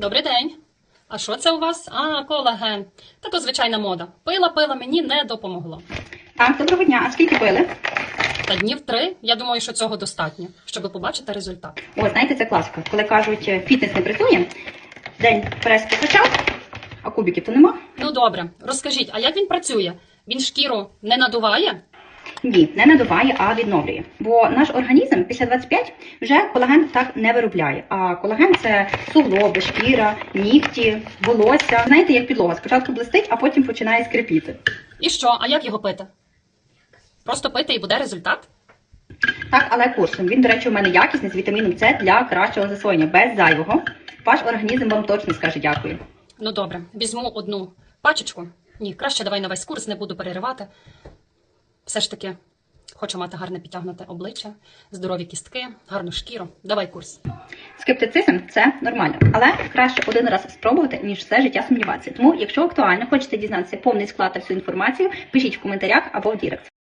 Добрий день. А що це у вас? А, колаген. Та то звичайна мода. Пила, пила, мені не допомогло. Так, доброго дня. А скільки пили? Та днів три, я думаю, що цього достатньо, щоб побачити результат. О, знаєте, це класика. Коли кажуть, е, фітнес не працює, день прес покачав, а кубиків то нема. Ну добре, розкажіть, а як він працює? Він шкіру не надуває? Ні, не надуває, а відновлює. Бо наш організм після 25 вже колаген так не виробляє. А колаген це суглоби, шкіра, нігті, волосся. Знаєте, як підлога. Спочатку блистить, а потім починає скрипіти. І що? А як його пити? Просто пити і буде результат? Так, але курсом. Він, до речі, у мене якісний з вітаміном С для кращого засвоєння, без зайвого. Ваш організм вам точно скаже дякую. Ну добре, візьму одну пачечку. Ні, краще давай на весь курс, не буду переривати. Все ж таки, хочу мати гарне підтягнуте обличчя, здорові кістки, гарну шкіру. Давай курс. Скептицизм це нормально, але краще один раз спробувати, ніж все життя сумніватися. Тому, якщо актуально хочете дізнатися повний склад та всю інформацію, пишіть в коментарях або в Дірект.